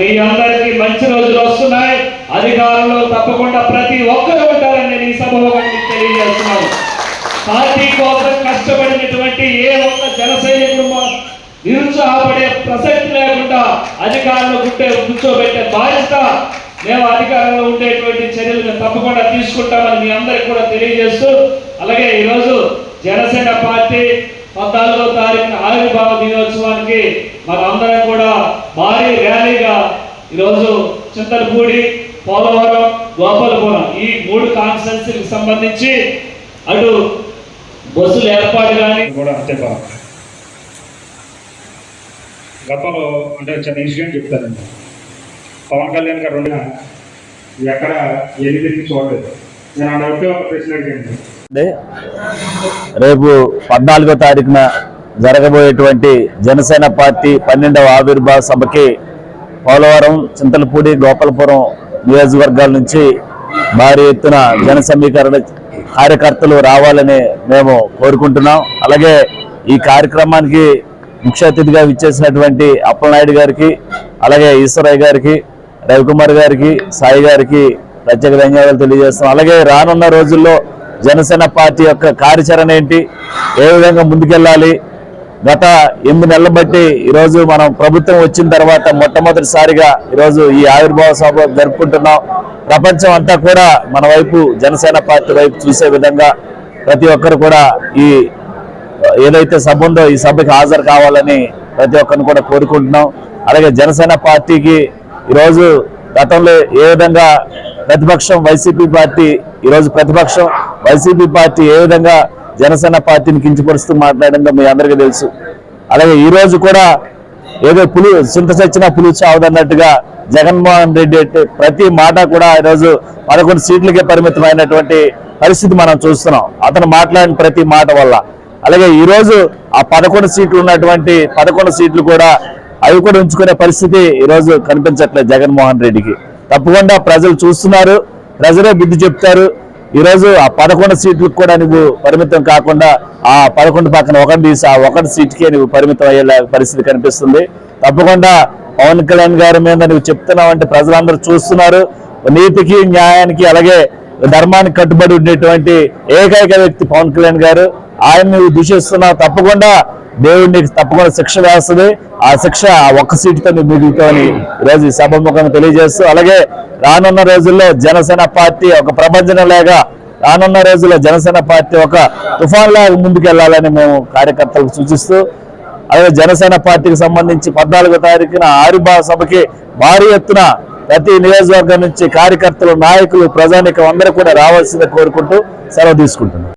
మీ అందరికీ మంచి రోజులు వస్తున్నాయి. అధికారంలో తప్పకుండా ప్రతి ఒక్కరు ఉంటారని నేను ఈ సభలో తెలియజేస్తున్నాను. పార్టీ కోసం కష్టపడినటువంటి ఏ ఒక్క జన సైనికుడు నిరుత్సాహపడే ప్రసక్తి లేకుండా అధికారంలో ఉంటే కూర్చోబెట్టే బాధ్యత మేము అధికారంలో ఉండేటువంటి చర్యలు తప్పకుండా తీసుకుంటామని మీ అందరికి కూడా తెలియజేస్తూ అలాగే ఈరోజు జనసేన పార్టీ పద్నాలుగో తారీఖున ఆవిర్భావ దినోత్సవానికి మనందరం కూడా భారీ ర్యాలీగా ఈరోజు చింతలపూడి పోలవరం గోపాలపురం ఈ మూడు కాన్స్టెన్సీకి సంబంధించి అటు బస్సుల ఏర్పాటు కానీ కూడా అంతే బాగా. గతంలో అంటే చిన్న ఇన్సిడెంట్ చెప్తానండి. పవన్ కళ్యాణ్ గారు రెండు ఎక్కడ ఎన్ని తిరిగి చూడలేదు. నేను అన్న ఒకే ఒక ప్రశ్న అడిగాను. రేపు పద్నాలుగో తారీఖున జరగబోయేటువంటి జనసేన పార్టీ పన్నెండవ ఆవిర్భావ సభకి పోలవరం చింతలపూడి గోపాలపురం నియోజకవర్గాల నుంచి భారీ ఎత్తున జన సమీకరణ కార్యకర్తలు రావాలని మేము కోరుకుంటున్నాం. అలాగే ఈ కార్యక్రమానికి ముఖ్య అతిథిగా విచ్చేసినటువంటి అప్పలనాయుడు గారికి అలాగే ఈశ్వరయ్య గారికి రవికుమార్ గారికి సాయి గారికి ప్రత్యేక ధన్యవాదాలు తెలియజేస్తున్నాం. అలాగే రానున్న రోజుల్లో జనసేన పార్టీ యొక్క కార్యాచరణ ఏంటి? ఏ విధంగా ముందుకెళ్ళాలి? గత ఎనిమిది నెలల బట్టి ఈరోజు మనం ప్రభుత్వం వచ్చిన తర్వాత మొట్టమొదటిసారిగా ఈరోజు ఈ ఆవిర్భావ సభ జరుపుకుంటున్నాం. ప్రపంచం అంతా కూడా మన వైపు జనసేన పార్టీ వైపు చూసే విధంగా ప్రతి ఒక్కరు కూడా ఈ ఏదైతే సభ ఉందో ఈ సభకి హాజరు కావాలని ప్రతి ఒక్కరిని కూడా కోరుకుంటున్నాం. అలాగే జనసేన పార్టీకి ఈరోజు గతంలో ఏ విధంగా ప్రతిపక్షం వైసీపీ పార్టీ ఈరోజు ప్రతిపక్షం వైసీపీ పార్టీ ఏ విధంగా జనసేన పార్టీని కించపరుస్తూ మాట్లాడిందో మీ అందరికీ తెలుసు. అలాగే ఈరోజు కూడా ఏదో పులు చింత చచ్చిన పులు చావదన్నట్టుగా జగన్మోహన్ రెడ్డి అంటే ప్రతి మాట కూడా ఈరోజు పదకొండు సీట్లకే పరిమితమైనటువంటి పరిస్థితి మనం చూస్తున్నాం. అతను మాట్లాడిన ప్రతి మాట వల్ల. అలాగే ఈరోజు ఆ పదకొండు సీట్లు ఉన్నటువంటి పదకొండు సీట్లు కూడా అవి కూడా ఉంచుకునే పరిస్థితి ఈరోజు కనిపించట్లేదు జగన్మోహన్ రెడ్డికి. తప్పకుండా ప్రజలు చూస్తున్నారు. ప్రజలే బుద్ధి చెప్తారు. ఈరోజు ఆ పదకొండు సీట్లకు కూడా నువ్వు పరిమితం కాకుండా ఆ పదకొండు పక్కన ఒకటి తీసి ఆ ఒకటి సీట్కే నువ్వు పరిమితం అయ్యే పరిస్థితి కనిపిస్తుంది. తప్పకుండా పవన్ కళ్యాణ్ గారి మీద నువ్వు చెప్తున్నావు అంటే ప్రజలందరూ చూస్తున్నారు. నీతికి న్యాయానికి అలాగే ధర్మానికి కట్టుబడి ఉండేటువంటి ఏకైక వ్యక్తి పవన్ కళ్యాణ్ గారు. ఆయన నువ్వు దూషిస్తున్నావు. తప్పకుండా దేవుడు నీకు తప్పకుండా శిక్ష వేస్తుంది. ఆ శిక్ష ఆ ఒక్క సీటుతో నువ్వు మిగులుతావని ఈరోజు ఈ సభముఖంగా తెలియజేస్తూ అలాగే రానున్న రోజుల్లో జనసేన పార్టీ ఒక ప్రపంచం లేక రానున్న రోజుల్లో జనసేన పార్టీ ఒక తుఫాన్ లాగా ముందుకెళ్ళాలని మేము కార్యకర్తలకు సూచిస్తూ అలాగే జనసేన పార్టీకి సంబంధించి పద్నాలుగో తారీఖున ఆరుబా సభకి భారీ ఎత్తున ప్రతి నియోజకవర్గం నుంచి కార్యకర్తలు నాయకులు ప్రజానికం అందరూ కూడా రావాల్సిందే కోరుకుంటూ సెలవు తీసుకుంటున్నాం.